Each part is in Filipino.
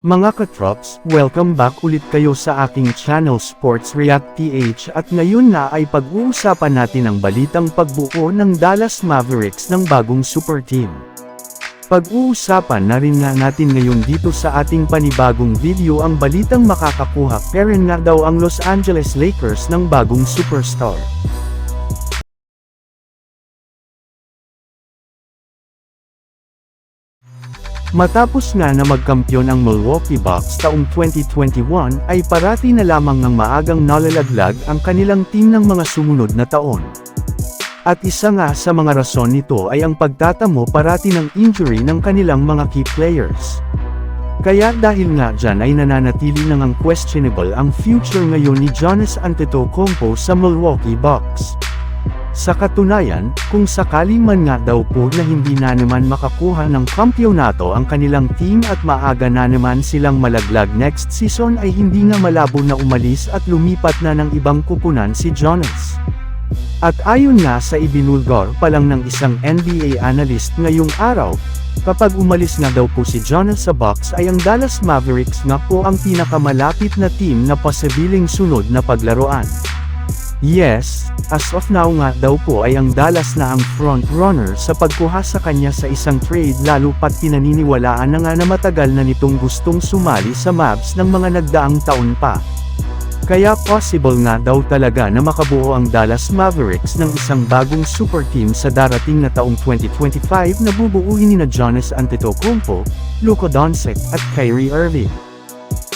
Mga katrops, welcome back ulit kayo sa aking channel Sports React PH at ngayon na ay pag-uusapan natin ang balitang pagbuo ng Dallas Mavericks ng bagong super team. Pag-uusapan na rin nga natin ngayon dito sa ating panibagong video ang balitang makakakuha peren nga daw ang Los Angeles Lakers ng bagong superstar. Matapos nga na magkampyon ang Milwaukee Bucks taong 2021 ay parati na lamang ng maagang nalalaglag ang kanilang team ng mga sumunod na taon. At isa nga sa mga rason nito ay ang pagtatamo parati ng injury ng kanilang mga key players. Kaya dahil nga dyan ay nananatili nang ang questionable ang future ngayon ni Giannis Antetokounmpo sa Milwaukee Bucks. Sa katunayan, kung sakali man nga daw po na hindi na naman makakuha ng kampyonato ang kanilang team at maaga na naman silang malaglag next season ay hindi nga malabo na umalis at lumipat na ng ibang kupunan si Jonas. At ayon nga sa ibinulgor pa lang ng isang NBA analyst ngayong araw, kapag umalis nga daw po si Jonas sa Bucks ay ang Dallas Mavericks nga po ang pinakamalapit na team na posibiling sunod na paglaruan. Yes, as of now nga daw po ay ang Dallas na ang front runner sa pagkuha sa kanya sa isang trade lalo pat pinaniniwalaan na nga na matagal na nitong gustong sumali sa Mavs ng mga nagdaang taon pa. Kaya possible nga daw talaga na makabuo ang Dallas Mavericks ng isang bagong super team sa darating na taong 2025 na bubuuin ni na Giannis Antetokounmpo, Luka Doncic at Kyrie Irving.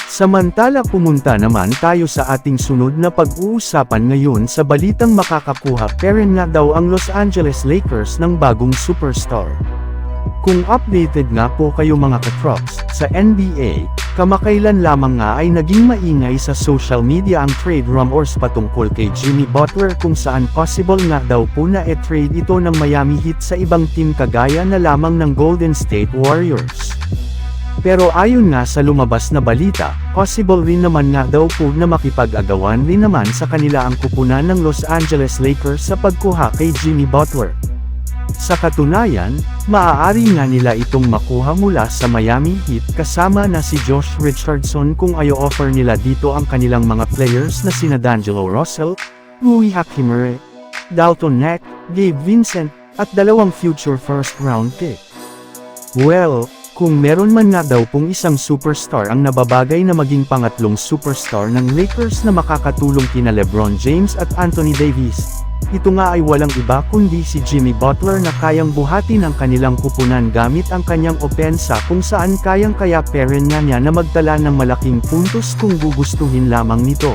Samantala pumunta naman tayo sa ating sunod na pag-uusapan ngayon sa balitang makakakuha peren nga daw ang Los Angeles Lakers ng bagong superstar. Kung updated nga po kayo mga katrops, sa NBA, kamakailan lamang nga ay naging maingay sa social media ang trade rumors patungkol kay Jimmy Butler kung saan possible nga daw po na e-trade ito ng Miami Heat sa ibang team kagaya na lamang ng Golden State Warriors. Pero ayon nga sa lumabas na balita, possible rin naman nga daw po na makipag-agawan rin naman sa kanila ang kupunan ng Los Angeles Lakers sa pagkuha kay Jimmy Butler. Sa katunayan, maaari nga nila itong makuha mula sa Miami Heat kasama na si Josh Richardson kung ayo-offer nila dito ang kanilang mga players na sina D'Angelo Russell, Rui Hachimere, Dalton Neck, Gabe Vincent, at dalawang future first round pick. Well, kung meron man nga daw pong isang superstar ang nababagay na maging pangatlong superstar ng Lakers na makakatulong kina LeBron James at Anthony Davis, ito nga ay walang iba kundi si Jimmy Butler na kayang buhatin ang kanilang kupunan gamit ang kanyang opensa kung saan kayang kaya peren nga niya na magtala ng malaking puntos kung gugustuhin lamang nito.